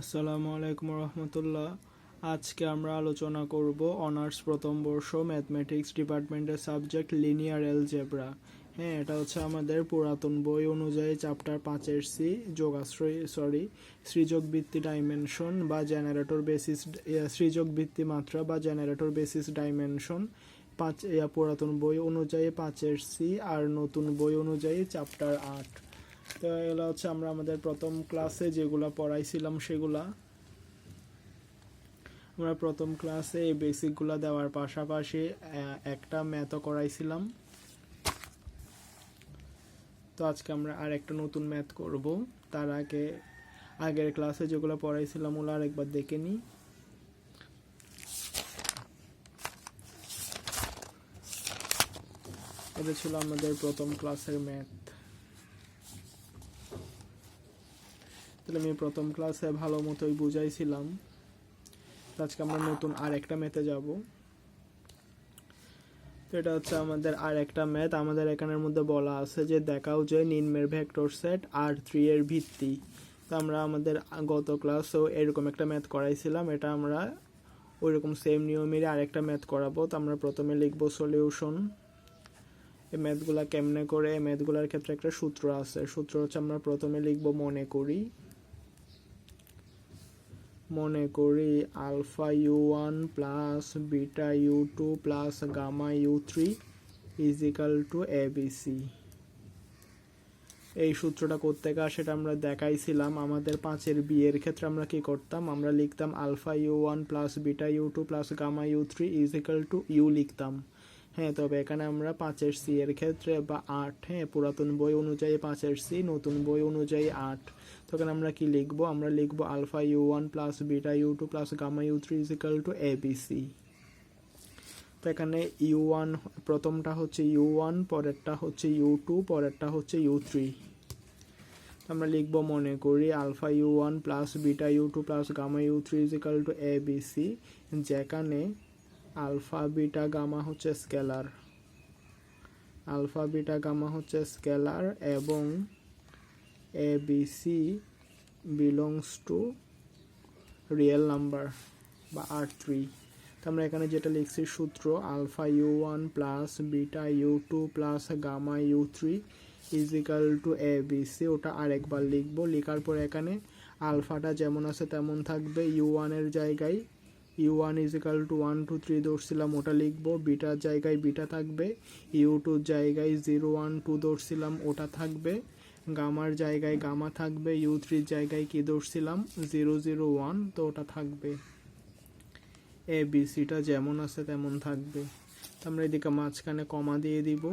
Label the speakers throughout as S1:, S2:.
S1: আসসালামু আলাইকুম রহমতুল্লাহ। আজকে আমরা আলোচনা করব অনার্স প্রথম বর্ষ ম্যাথমেটিক্স ডিপার্টমেন্টের সাবজেক্ট লিনিয়ার এলজেব্রা হ্যাঁ এটা হচ্ছে আমাদের পুরাতন বই অনুযায়ী চ্যাপ্টার পাঁচের সি, যোগাশ্রয়, সরি সৃজক ভিত্তি ডাইমেনশন বা জেনারেটর বেসিস সৃজক ভিত্তি মাত্রা বা জেনারেটর বেসিস ডাইমেনশন। পাঁচ পুরাতন বই অনুযায়ী পাঁচের সি আর নতুন বই অনুযায়ী চ্যাপ্টার আট। তো এগুলো হচ্ছে আমরা আমাদের প্রথম ক্লাসে যেগুলো পড়াইছিলাম সেগুলা। আমরা প্রথম ক্লাসে এই বেসিকগুলো দেওয়ার পাশাপাশি একটা ম্যাথও করাইছিলাম। তো আজকে আমরা আর একটা নতুন ম্যাথ করব। তার আগে, আগের ক্লাসে যেগুলো পড়াইছিলাম ওগুলো আরেকবার দেখে নিই। এটা ছিল আমাদের প্রথম ক্লাসের ম্যাথ তাহলে আমি প্রথম ক্লাসে ভালো মতোই বুঝাইছিলাম। আজকে আমরা নতুন আর একটা ম্যাথে যাব। এটা হচ্ছে আমাদের আর একটা ম্যাথ আমাদের এখানের মধ্যে বলা আছে যে দেখাও যে নিম্নের ভেক্টর সেট আর থ্রি এর ভিত্তি। তো আমরা আমাদের গত ক্লাসেও এরকম একটা ম্যাথ করাইছিলাম। এটা আমরা ওইরকম সেম নিয়মেরই আরেকটা ম্যাথ করাবো। তো আমরা প্রথমে লিখব সলিউশন এই ম্যাথগুলা কেমনে করে? এই ম্যাথগুলার ক্ষেত্রে একটা সূত্র আছে। সূত্র হচ্ছে আমরা প্রথমে লিখব মনে করি। মনে করি, alpha U one plus, beta U two plus, gamma U three is equal to A B C এই সূত্রটা করতে গা সেটা আমরা দেখাইছিলাম। আমাদের পাঁচের বিয়ের ক্ষেত্রে আমরা কি করতাম? আমরা লিখতাম alpha U one plus, beta U two plus, gamma U three is equal to U লিখতাম। হ্যাঁ তবে এখানে আমরা পাঁচের সি এর ক্ষেত্রে বা আট হ্যাঁ পুরাতন বই অনুযায়ী পাঁচের সি, নতুন বই অনুযায়ী আট। তখন আমরা কি লিখব? আমরা লিখব alpha U one plus beta U two plus gamma U three is equal to A B C. তো এখানে ইউ ওয়ান প্রথমটা হচ্ছে ইউ ওয়ান, পরেরটা হচ্ছে ইউ টু, পরেরটা হচ্ছে ইউ থ্রি। আমরা লিখব মনে করি alpha U one plus beta U two plus gamma U three is equal to A B C. যেখানে আলফা, বিটা, গামা হচ্ছে স্কেলার। আলফা, বিটা, গামা হচ্ছে স্কেলার এবং A, B, C belongs to real number বা R three আমরা এখানে যেটা লিখছি সূত্র, alpha U one plus beta U two plus gamma U three is equal to A B C ওটা আরেকবার লিখব। লেখার পর এখানে আলফাটা যেমন আছে তেমন থাকবে। ইউ ওয়ানের জায়গায় U one is equal to one two three ধরছিলাম ওটা লিখব। বিটার জায়গায় বিটা থাকবে। ইউ টুর জায়গায় জিরো ওয়ান টু ধরছিলাম ওটা থাকবে। গামার জায়গায় গামা থাকবে। ইউ থ্রির জায়গায় কী ধরছিলাম জিরো জিরো ওয়ান তো ওটা থাকবে। এ, বি সিটা যেমন আছে তেমন থাকবে। আমরা এদিকে মাঝখানে কমা দিয়ে দিব।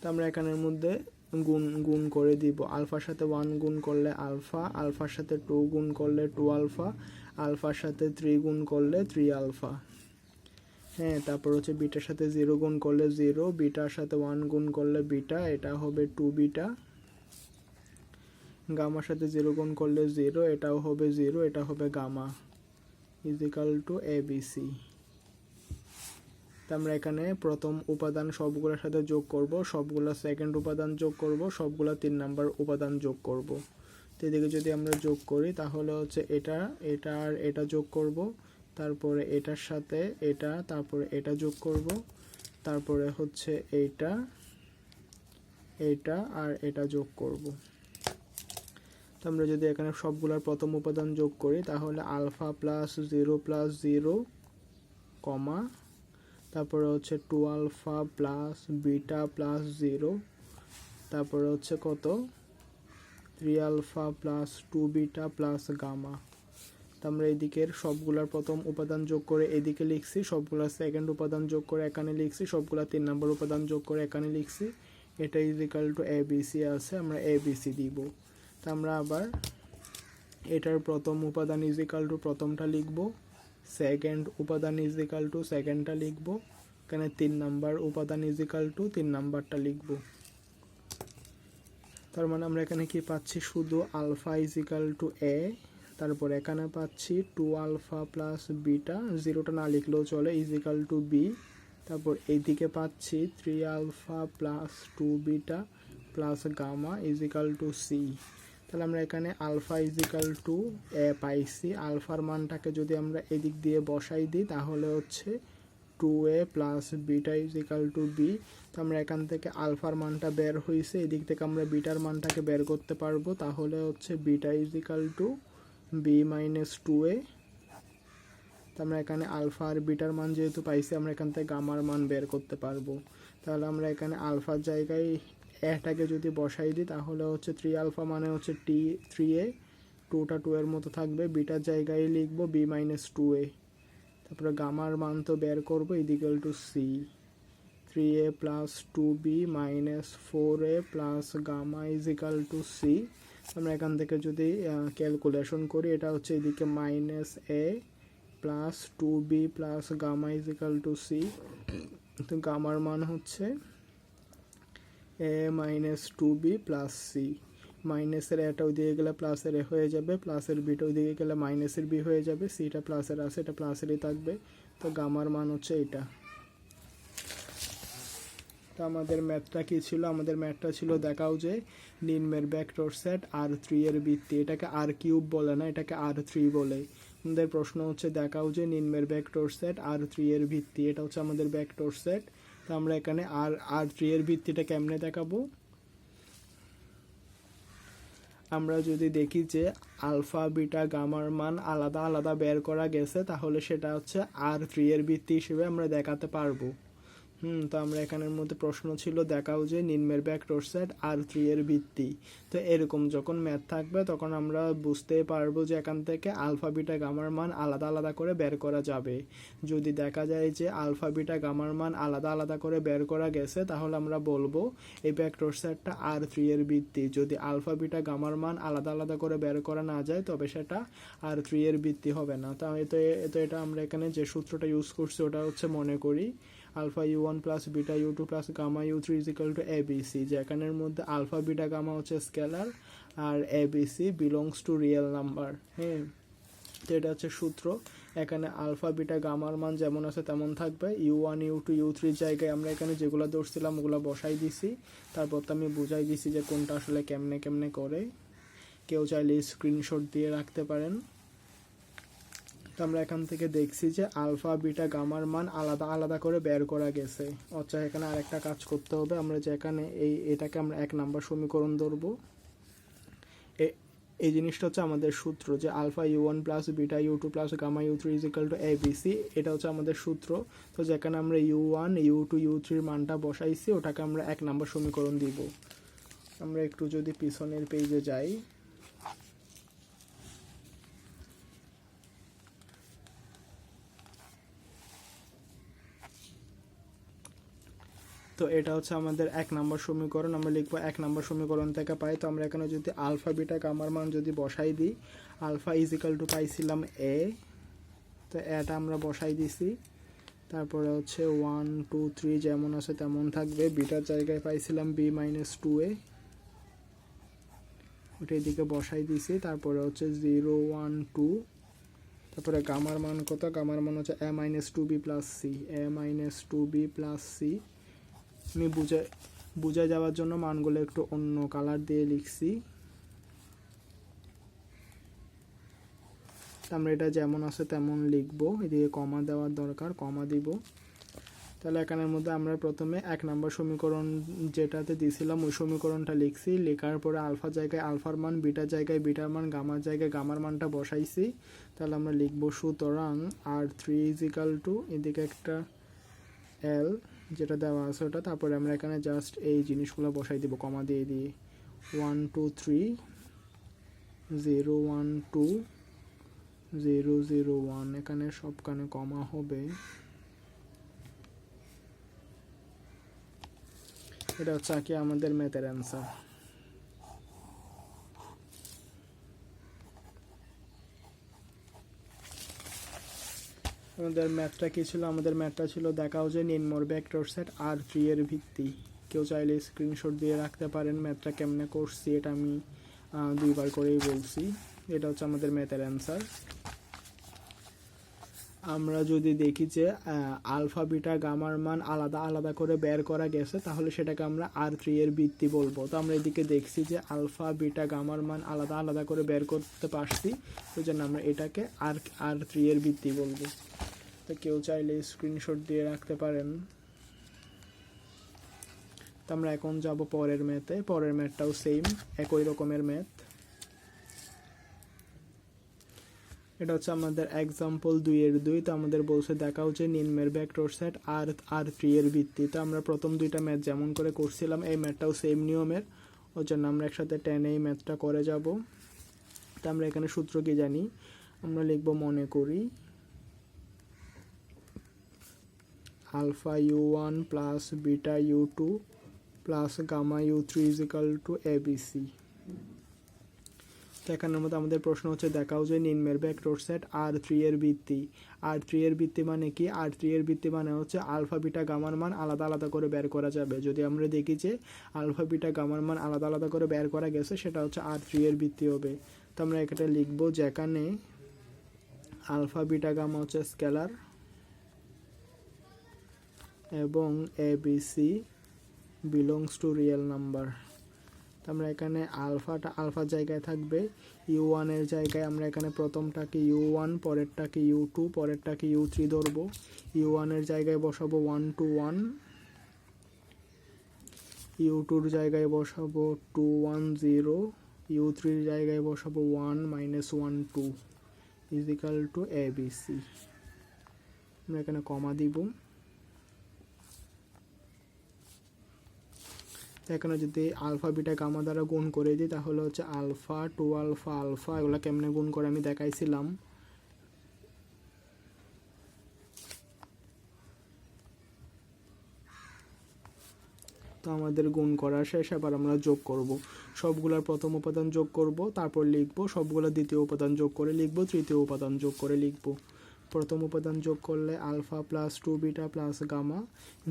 S1: তো আমরা এখানের মধ্যে গুণ গুণ করে দিব। আলফার সাথে ওয়ান গুণ করলে আলফা, আলফার সাথে টু গুণ করলে টু আলফা, আলফার সাথে থ্রি গুণ করলে থ্রি আলফা। হ্যাঁ তারপর হচ্ছে বিটার সাথে জিরো গুণ করলে জিরো বিটার সাথে ওয়ান গুণ করলে বিটা, এটা হবে টু বিটা। গামার সাথে জিরো গুণ করলে জিরো এটাও হবে জিরো এটা হবে gamma. Is equal to A B C তো আমরা এখানে প্রথম উপাদান সবগুলোর সাথে যোগ করব, সবগুলো সেকেন্ড উপাদান যোগ করব, সবগুলো তিন নাম্বার উপাদান যোগ করব। তো এদিকে যদি আমরা যোগ করি, তাহলে হচ্ছে এটা এটা আর এটা যোগ করব, তারপরে এটার সাথে এটা, তারপরে এটা যোগ করব, তারপরে হচ্ছে এইটা এইটা আর এটা যোগ করব। তো আমরা যদি এখানে সবগুলোর প্রথম উপাদান যোগ করি, তাহলে alpha plus zero plus zero, comma তারপরে হচ্ছে two alpha plus beta plus zero তারপরে হচ্ছে কত? Three alpha plus two beta plus gamma তো আমরা এদিকের সবগুলার প্রথম উপাদান যোগ করে এদিকে লিখছি সবগুলা সেকেন্ড উপাদান যোগ করে এখানে লিখছি সবগুলা তিন নম্বর উপাদান যোগ করে এখানে লিখছি। এটা ইজিক্যাল টু এ আছে, আমরা এ দিব। তা আমরা আবার এটার প্রথম উপাদান ইজিক্যাল টু প্রথমটা লিখব সেকেন্ড উপাদান ইজিক্যাল টু সেকেন্ডটা লিখব। এখানে তিন নাম্বার উপাদান ইজিক্যাল টু, তিন নাম্বারটা লিখব। তার মানে আমরা এখানে কি পাচ্ছি? শুধু আলফা ইজিক্যাল টু এ, তারপর এখানে পাচ্ছি টু আলফা প্লাস বিটা, জিরোটা না লিখলেও চলে ইজিক্যাল টু বি। তারপর এইদিকে পাচ্ছি three alpha plus two beta plus gamma is equal to C. তাহলে আমরা এখানে আলফা ইজিক্যাল টু এ পাইছি। আলফার মানটাকে যদি আমরা এদিক দিয়ে বসাই দিই, তাহলে হচ্ছে two A plus beta is equal to B তো আমরা এখান থেকে আলফার মানটা বের হয়েছে এদিক থেকে আমরা বিটার মানটাকে বের করতে পারব, তাহলে হচ্ছে beta is equal to B minus two A আমরা এখানে আলফা আর বিটার মান যেহেতু পাইছি, আমরা এখান থেকে গামার মান বের করতে পারব। তাহলে আমরা এখানে আলফার জায়গায় এটাকে যদি বসাই দিই, তাহলে হচ্ছে থ্রি আলফা মানে হচ্ছে টি থ্রি এ টুটা টু এর মতো থাকবে, বিটার জায়গায় লিখব বি মাইনাস টু এ তারপরে গামার মান তো বের করব is equal to C three A plus two B minus four A plus gamma is equal to C আমরা এখান থেকে যদি ক্যালকুলেশন করি, এটা হচ্ছে এদিকে minus A plus two B plus gamma is equal to C তো গামার মান হচ্ছে A minus two B plus C মাইনাসের এটা ওইদিকে গেলে প্লাসের এ হয়ে যাবে প্লাসের বিটা ওইদিকে গেলে মাইনাসের বি হয়ে যাবে সিটা প্লাসের আছে, এটা প্লাসেরই থাকবে। তো গামার মান হচ্ছে এটা। তো আমাদের ম্যাথটা কি ছিল? আমাদের ম্যাথটা ছিল দেখাও যে, নিম্নের ভেক্টর সেট আর থ্রি এর ভিত্তি। এটাকে আর কিউব বলে না, এটাকে আর থ্রি বলে। আমাদের প্রশ্ন হচ্ছে, দেখাও যে নিম্নের ভেক্টর সেট আর থ্রি এর ভিত্তি। এটা হচ্ছে আমাদের ভেক্টর সেট তো আমরা এখানে আর আর থ্রি এর ভিত্তিটা কেমনে দেখাবো? আমরা যদি দেখি যে আলফা, বিটা, গামার মান আলাদা আলাদা বের করা গেছে, তাহলে সেটা হচ্ছে আর থ্রি এর ভিত্তি হিসেবে আমরা দেখাতে পারব। হুম, তো আমরা এখানের মধ্যে প্রশ্ন ছিল, দেখাও যে নিম্নের ভেক্টর সেট আর থ্রি এর ভিত্তি। তো এরকম যখন ম্যাথ থাকবে, তখন আমরা বুঝতে পারব যে এখান থেকে আলফা বিটা গামার মান আলাদা আলাদা করে বের করা যাবে। যদি দেখা যায় যে আলফা বিটা গামার মান আলাদা আলাদা করে বের করা গেছে, তাহলে আমরা বলব এই ভেক্টর সেটটা আর থ্রি এর ভিত্তি। যদি আলফা বিটা গামার মান আলাদা আলাদা করে বের করা না যায়, তবে সেটা আর থ্রি এর ভিত্তি হবে না। তাহলে তো এটা আমরা এখানে যে সূত্রটা ইউজ করছি, ওটা হচ্ছে মনে করি alpha U one plus, beta U two plus, gamma U three is equal to A B C যেখানের মধ্যে আলফা, বিটা, গামা হচ্ছে scalar R A B C belongs to real number হ্যাঁ? তো এটা হচ্ছে সূত্র। এখানে আলফা, বিটা, গামার মান যেমন আছে তেমন থাকবে। U one, U two, U থ্রির জায়গায় আমরা এখানে যেগুলো ধরছিলাম ওগুলো বসাই দিছি। তারপর তো আমি বুঝাই দিছি যে কোনটা আসলে কেমনে কেমনে করে। কেউ চাইলে স্ক্রিনশট দিয়ে রাখতে পারেন। তো আমরা এখান থেকে দেখছি যে আলফা, বিটা, গামার মান আলাদা আলাদা করে বের করা গেছে। আচ্ছা এখানে আরেকটা কাজ করতে হবে। আমরা যে এখানে এই, এটাকে আমরা এক নাম্বার সমীকরণ ধরবো। এই জিনিসটা হচ্ছে আমাদের সূত্র যে alpha U one plus beta U two plus gamma U three is equal to A B C এটা হচ্ছে আমাদের সূত্র। তো যেখানে আমরা U one, U two, U থ্রির মানটা বসাইছি, ওটাকে আমরা এক নাম্বার সমীকরণ দিব। আমরা একটু যদি পিছনের পেজে যাই। তো এটা হচ্ছে আমাদের এক নম্বর সমীকরণ, আমরা লিখব এক নম্বর সমীকরণ থেকে পাই। তো আমরা এখানে যদি আলফা, বিটা, গামার মান যদি বসাই দিই, আলফা ইজিক্যাল টু পাইছিলাম এ তো এটা আমরা বসাই দিছি। তারপরে হচ্ছে ওয়ান টু থ্রি যেমন আছে তেমন থাকবে। বিটার জায়গায় পাইছিলাম বি মাইনাস টু এ ওটা এদিকে বসাই দিছি। তারপরে হচ্ছে জিরো ওয়ান টু তারপরে গামার মান কত? গামার মান হচ্ছে A minus two B plus C A minus two B plus C আমি বুঝে বুঝে যাওয়ার জন্য মানগুলো একটু অন্য কালার দিয়ে লিখছি। আমরা এটা যেমন আছে তেমন লিখব। এদিকে কমা দেওয়ার দরকার কমা দিব। তাহলে এখানের মধ্যে আমরা প্রথমে এক নম্বর সমীকরণ যেটাতে দিয়েছিলাম ওই সমীকরণটা লিখছি। লেখার পরে আলফা জায়গায় আলফার মান বিটার জায়গায় বিটার মান, গামার জায়গায় গামার মানটা বসাইছি। তাহলে আমরা লিখব সুতরাং আর থ্রি ইজিক্যাল টু এদিকে একটা এল যেটা দেওয়া আছে ওটা। তারপরে আমরা এখানে জাস্ট এই জিনিসগুলো বসাই দিব, কমা দিয়ে দিই। One two three zero one two zero zero one এখানে সবখানে কমা হবে। এটা হচ্ছে কি আমাদের ম্যাথের অ্যান্সার আমাদের ম্যাথটা কী ছিল? আমাদের ম্যাথটা ছিল দেখাও যে নিম্নর ভেক্টর সেট আর থ্রি এর ভিত্তি। কেউ চাইলে স্ক্রিনশট দিয়ে রাখতে পারেন ম্যাথটা কেমনে করছি এটা আমি দুইবার করেই বলছি। এটা হচ্ছে আমাদের ম্যাথের অ্যান্সার আমরা যদি দেখি যে আলফা, বিটা, গামার মান আলাদা আলাদা করে বের করা গেছে, তাহলে সেটাকে আমরা আর থ্রি এর ভিত্তি বলব। তো আমরা এদিকে দেখছি যে আলফা, বিটা, গামার মান আলাদা আলাদা করে বের করতে পারছি। ওই জন্য আমরা এটাকে আর আর থ্রি এর ভিত্তি বলব। তো কেউ চাইলে স্ক্রিনশট দিয়ে রাখতে পারেন। তো আমরা এখন যাব পরের ম্যাথে। পরের ম্যাথটাও সেম একই রকমের ম্যাথ। এটা হচ্ছে আমাদের এক্সাম্পল দুইয়ের দুই। তো আমাদের বলছে, দেখা হচ্ছে নিম্নের vector set R R three এর ভিত্তিতে আমরা প্রথম দুইটা ম্যাথ যেমন করে করছিলাম, এই ম্যাথটাও সেম নিয়মের। ওর জন্য আমরা একসাথে টেনে এই ম্যাথটা করে যাব। তো আমরা এখানে সূত্র কি জানি? আমরা লিখব মনে করি alpha U one plus beta U two plus gamma U three is equal to A B C তো এখানের মধ্যে আমাদের প্রশ্ন হচ্ছে, দেখাও যে নিম্নের ভেক্টর সেট আর থ্রি এর ভিত্তি। আর থ্রি এর ভিত্তি মানে কি? আর থ্রি এর ভিত্তি মানে হচ্ছে আলফা, বিটা, গামার মান আলাদা আলাদা করে বের করা যাবে। যদি আমরা দেখি যে আলফা, বিটা, গামার মান আলাদা আলাদা করে বের করা গেছে, সেটা হচ্ছে আর থ্রি এর ভিত্তি হবে। তো আমরা এখানে লিখব যেখানে আলফা, বিটা, গামা হচ্ছে স্কেলার। এবং A B C belongs to real number আমরা এখানে আলফাটা আলফার জায়গায় থাকবে। ইউ ওয়ানের জায়গায় আমরা এখানে প্রথমটাকে ইউ ওয়ান পরেরটাকে ইউ টু পরেরটাকে ইউ থ্রি ধরবো। ইউ ওয়ানের জায়গায় বসাবো ওয়ান টু ওয়ান ইউ টুর জায়গায় বসাবো টু ওয়ান জিরো ইউ থ্রির জায়গায় বসাবো one minus one two is equal to A B C আমরা এখানে কমা দিব। এখানে যদি আলফা, বিটা, গামা দ্বারা গুণ করে দিই, তাহলে হচ্ছে আলফা, টু আলফা আলফা, এগুলো কেমনে গুণ করে আমি দেখাইছিলাম। তো আমাদের গুণ করা শেষ আবার আমরা যোগ করব। সবগুলোর প্রথম উপাদান যোগ করব, তারপর লিখব। সবগুলোর দ্বিতীয় উপাদান যোগ করে লিখব, তৃতীয় উপাদান যোগ করে লিখব। প্রথম উপাদান যোগ করলে alpha plus two beta plus gamma,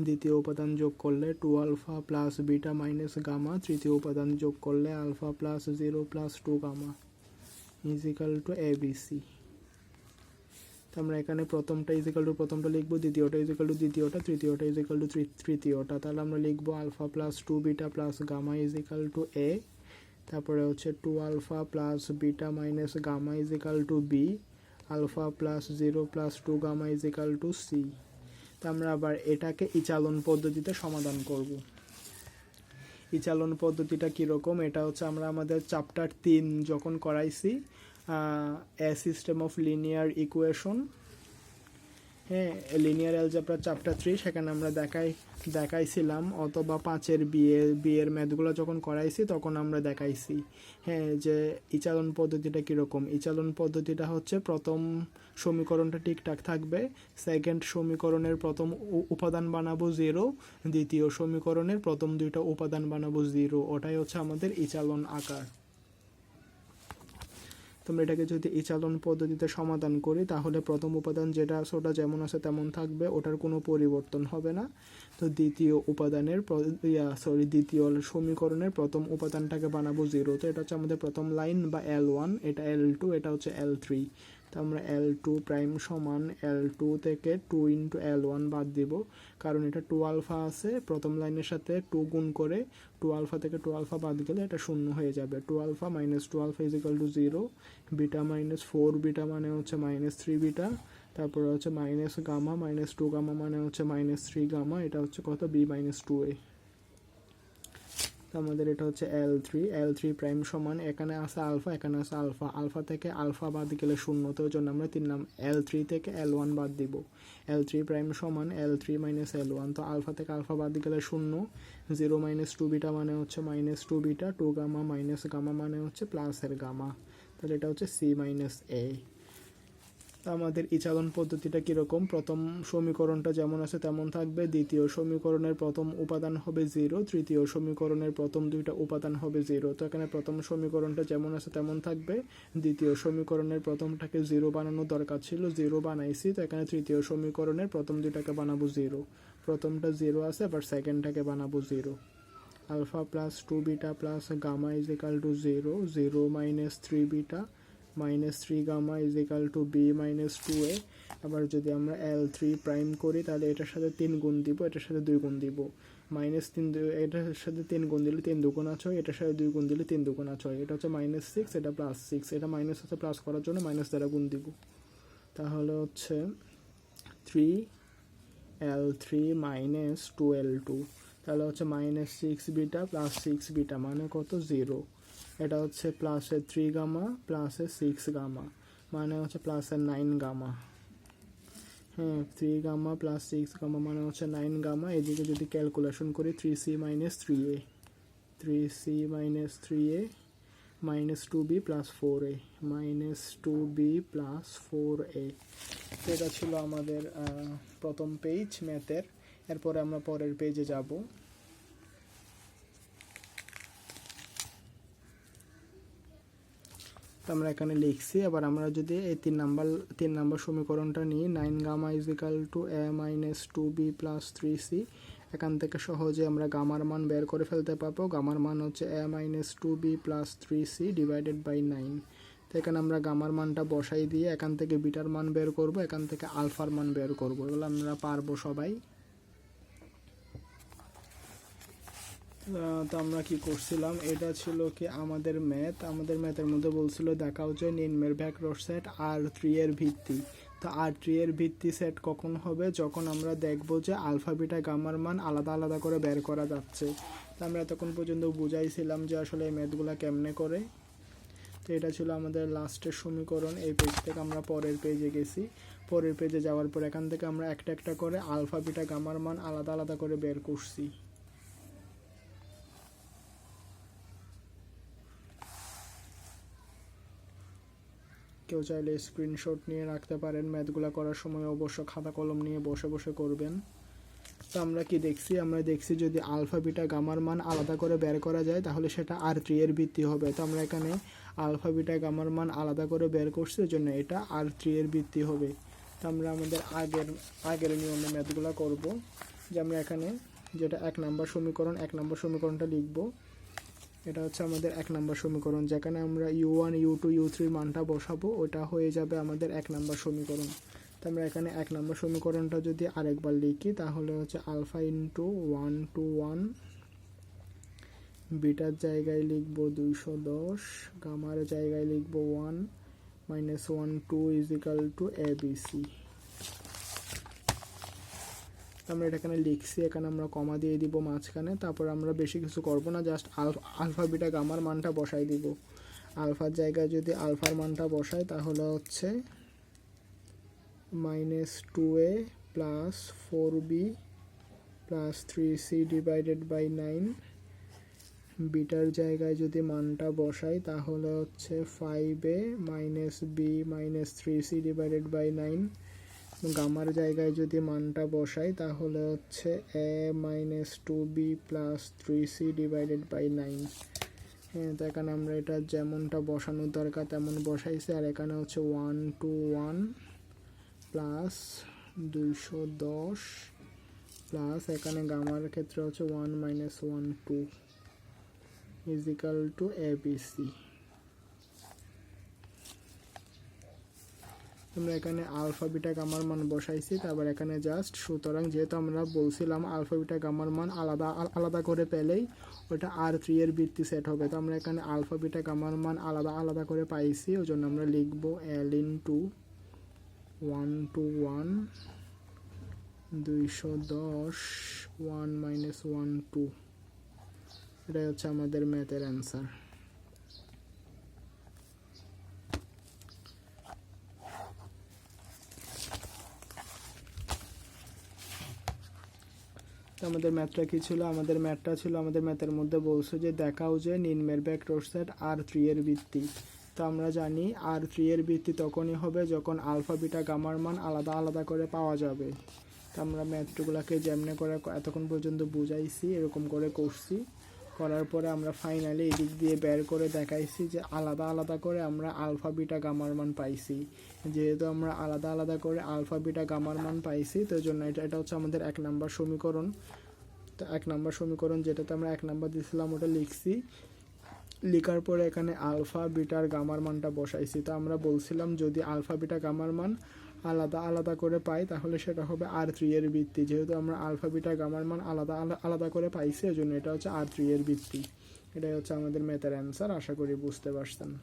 S1: দ্বিতীয় উপাদান যোগ করলে two alpha plus beta minus gamma, তৃতীয় উপাদান যোগ করলে alpha plus zero plus two gamma. Is equal to A B C আমরা এখানে প্রথমটা ইজিক্যাল টু প্রথমটা লিখব, দ্বিতীয়টা ইজিক্যাল টু দ্বিতীয়টা, তৃতীয়টা ইজিক্যাল টু তৃতীয়টা। তাহলে আমরা লিখব alpha plus two beta plus gamma is equal to A তারপরে হচ্ছে two alpha plus beta minus gamma is equal to B alpha plus zero plus two gamma is equal to C. তো আমরা আবার এটাকে ইচালন পদ্ধতিতে সমাধান করব। ইচালন পদ্ধতিটা কীরকম? এটা হচ্ছে আমরা আমাদের চ্যাপ্টার তিন যখন করাইছি সিস্টেম অফ লিনিয়ার ইকুয়েশন হ্যাঁ লিনিয়ার অ্যালজাবরা চ্যাপ্টার থ্রি সেখানে আমরা দেখাই, দেখাইছিলাম অথবা পাঁচের বিয়ে, বিয়ের ম্যাথগুলো যখন করাইছি তখন আমরা দেখাইছি। হ্যাঁ যে ইচালন পদ্ধতিটা কীরকম? ইচালন পদ্ধতিটা হচ্ছে প্রথম সমীকরণটা ঠিকঠাক থাকবে সেকেন্ড সমীকরণের প্রথম উপাদান বানাবো জিরো দ্বিতীয় সমীকরণের প্রথম দুইটা উপাদান বানাবো জিরো ওটাই হচ্ছে আমাদের ইচালন আকার। তোমরা এটাকে যদি ইচালন পদ্ধতিতে সমাধান করি, তাহলে প্রথম উপাদান যেটা আছে ওটা যেমন আছে তেমন থাকবে, ওটার কোনো পরিবর্তন হবে না। তো দ্বিতীয় উপাদানের সরি দ্বিতীয় সমীকরণের প্রথম উপাদানটাকে বানাবো জিরো তো এটা হচ্ছে আমাদের প্রথম লাইন বা এল ওয়ান এটা এল টু এটা হচ্ছে এল থ্রি তো আমরা এল টু প্রাইম সমান এল টু থেকে টু ইন্টু এল ওয়ান বাদ দিব। কারণ এটা টু আলফা আছে, প্রথম লাইনের সাথে টু গুণ করে টু আলফা থেকে টু আলফা বাদ গেলে এটা শূন্য হয়ে যাবে। Two alpha minus two alpha is equal to zero beta minus four beta মানে হচ্ছে মাইনাস থ্রি বিটা তারপরে হচ্ছে minus gamma minus two gamma মানে হচ্ছে মাইনাস থ্রি গামা এটা হচ্ছে কত? বি মাইনাস টু এ আমাদের এটা হচ্ছে L three L three prime সমান, এখানে আছে আলফা এখানে আছে আলফা আলফা থেকে আলফা বাদ গেলে শূন্য তো জন্য আমরা তিন নাম এল থ্রি থেকে এল ওয়ান বাদ দিব। এল থ্রি প্রাইম সমান L three minus L one তো আলফা থেকে আলফা বাদ গেলে শূন্য। জিরো মাইনাস টু বিটা মানে হচ্ছে minus two beta two gamma minus gamma মানে হচ্ছে প্লাসের গামা তাহলে এটা হচ্ছে সি মাইনাস এ আমাদের ইচালন পদ্ধতিটা কীরকম? প্রথম সমীকরণটা যেমন আছে তেমন থাকবে। দ্বিতীয় সমীকরণের প্রথম উপাদান হবে জিরো। তৃতীয় সমীকরণের প্রথম দুইটা উপাদান হবে জিরো। তো এখানে প্রথম সমীকরণটা যেমন আছে তেমন থাকবে। দ্বিতীয় সমীকরণের প্রথমটাকে জিরো বানানো দরকার ছিল। জিরো বানাইছি, তো এখানে তৃতীয় সমীকরণের প্রথম দুইটাকে বানাবো জিরো। প্রথমটা জিরো আছে, আবার সেকেন্ডটাকে বানাবো zero. Alpha plus two beta plus gamma is equal to zero. Zero minus three beta minus three gamma is equal to B minus two A আবার যদি আমরা এল থ্রি প্রাইম করি, তাহলে এটার সাথে তিন গুণ দিব, এটার সাথে দুই গুণ দিব। মাইনাস তিন এটার সাথে তিন গুণ দিলে তিন দুগুণ আছে এটার সাথে দুই গুণ দিলে তিন দুগুণ আছে এটা হচ্ছে মাইনাস সিক্স এটা প্লাস সিক্স এটা মাইনাস হচ্ছে প্লাস করার জন্য মাইনাস দ্বারা গুণ দিব। তাহলে হচ্ছে three L three minus two L two তাহলে হচ্ছে minus six beta plus six beta মানে কত? জিরো এটা হচ্ছে প্লাসের থ্রি গামা প্লাসের সিক্স গামা মানে হচ্ছে প্লাসের নাইন গামা হ্যাঁ three gamma plus six gamma মানে হচ্ছে নাইন গামা এদিকে যদি ক্যালকুলেশন করি three C minus three A three C minus three A minus two B plus four A minus two B plus four A এটা ছিল আমাদের প্রথম পেজ ম্যাথের এরপরে আমরা পরের পেজে যাব। তো আমরা এখানে লিখছি, এবার আমরা যদি এই তিন নাম্বার তিন নাম্বার সমীকরণটা নিই nine gamma is equal two A minus two B plus three C এখান থেকে সহজে আমরা গামার মান বের করে ফেলতে পারব। গামার মান হচ্ছে A minus two B plus three C divided by nine তো এখানে আমরা গামার মানটা বসাই দিয়ে এখান থেকে বিটার মান বের করব, এখান থেকে আলফার মান বের করব। এগুলো আমরা পারব সবাই। তো আমরা কি করছিলাম? এটা ছিল কি আমাদের ম্যাথ। আমাদের ম্যাথের মধ্যে বলছিল, দেখাও যে নিম্নের ভ্যাক্টর সেট আর থ্রি এর ভিত্তি। তো আর থ্রি এর ভিত্তি সেট কখন হবে? যখন আমরা দেখব যে আলফা বিটা গামার মান আলাদা আলাদা করে বের করা যাচ্ছে। তো আমরা এতক্ষণ পর্যন্ত বুঝাইছিলাম যে আসলে এই ম্যাথগুলো কেমনে করে। তো এটা ছিল আমাদের লাস্টের সমীকরণ। এই পেজ থেকে আমরা পরের পেজে গেছি। পরের পেজে যাওয়ার পর এখান থেকে আমরা একটা একটা করে আলফা বিটা গামার মান আলাদা আলাদা করে বের করছি। কেউ চাইলে স্ক্রিনশট নিয়ে রাখতে পারেন। ম্যাথগুলো করার সময় অবশ্য খাতা কলম নিয়ে বসে বসে করবেন। তো আমরা কি দেখছি? আমরা দেখছি যদি আলফা বিটা গামার মান আলাদা করে বের করা যায়, তাহলে সেটা আর থ্রি এর ভিত্তি হবে। তো আমরা এখানে আলফা বিটা গামার মান আলাদা করে বের করছি ওই জন্য এটা আর থ্রি এর ভিত্তি হবে। তো আমরা আমাদের আগের আগের নিয়মে ম্যাথগুলো করব। যে আমরা এখানে যেটা এক নাম্বার সমীকরণ, এক নাম্বার সমীকরণটা লিখব। এটা হচ্ছে আমাদের এক নাম্বার সমীকরণ, যেখানে আমরা U one U two U থ্রির মানটা বসাবো, ওটা হয়ে যাবে আমাদের এক নাম্বার সমীকরণ। তো আমরা এখানে এক নাম্বার সমীকরণটা যদি আরেকবার লিখি, তাহলে হচ্ছে alpha into one two one bitter জায়গায় লিখব দুইশো দশ, গামার জায়গায় লিখব one minus one two is equal two A B C আমরা এটা এখানে লিখছি, এখানে আমরা কমা দিয়ে দিব মাঝখানে, তারপর আমরা বেশি কিছু করব না জাস্ট আলফা বিটা গামার মানটা বসাই দিব। আলফার জায়গায় যদি আলফার মানটা বসাই, তাহলে হচ্ছে minus two A plus four B plus three C divided by nine bitter জায়গায় যদি মানটা বসাই, তাহলে হচ্ছে five A minus B minus three C divided by nine গামার জায়গায় যদি মানটা বসাই, তাহলে হচ্ছে A minus two B plus three C divided by nine. হ্যাঁ তো এখানে আমরা এটা যেমনটা বসানোর দরকার তেমন বসাইছি, আর এখানে হচ্ছে ওয়ান টু ওয়ান প্লাস দুইশো দশ প্লাস এখানে গামার ক্ষেত্রে হচ্ছে one minus one two is equal two A B C আমরা এখানে আলফা, বিটা, গামার মান বসাইছি। তারপর এখানে জাস্ট সুতরাং যেহেতু আমরা বলছিলাম আলফা, বিটা, গামার মান আলাদা আলাদা করে পেলেই ওটা আর থ্রি এর ভিত্তি সেট হবে। তো আমরা এখানে আলফা, বিটা, গামার মান আলাদা আলাদা করে পাইছি। ওই জন্য আমরা লিখব L in two one two one দুইশো দশ ওয়ান মাইনাস ওয়ান টু এটাই হচ্ছে আমাদের ম্যাথের অ্যান্সার আমাদের ম্যাথটা কী ছিল? আমাদের ম্যাথটা ছিল, আমাদের ম্যাথের মধ্যে বলছে যে দেখাও যে নিম্নের ব্যাক সেট আর থ্রি এর ভিত্তি। তো আমরা জানি আর থ্রি এর ভিত্তি তখনই হবে যখন আলফা, বিটা, গামার মান আলাদা আলাদা করে পাওয়া যাবে। তো আমরা ম্যাথগুলোকে যেমনে করে এতক্ষণ পর্যন্ত বুঝাইছি, এরকম করে করছি। করার পরে আমরা ফাইনালি এদিক দিয়ে বের করে দেখাইছি যে আলাদা আলাদা করে আমরা আলফা বিটা গামার মান পাইছি। যেহেতু আমরা আলাদা আলাদা করে আলফা বিটা গামার মান পাইছি, তো জন্য এটা এটা হচ্ছে আমাদের এক নাম্বার সমীকরণ। তো এক নাম্বার সমীকরণ যেটাতে আমরা এক নাম্বার দিয়েছিলাম ওটা লিখছি। লিখার পরে এখানে আলফা বিটার গামার মানটা বসাইছি। তো আমরা বলছিলাম যদি আলফা বিটা গামার মান আলাদা আলাদা করে পাই, তাহলে সেটা হবে আর থ্রি এর বৃত্তি যেহেতু আমরা আলফা, বিটা, গামার মান আলাদা, আলা- আলাদা করে পাইছি এই জন্য এটা হচ্ছে আর থ্রি এর বৃত্তি এটাই হচ্ছে আমাদের ম্যাথের অ্যান্সার আশা করি বুঝতে পারছেন।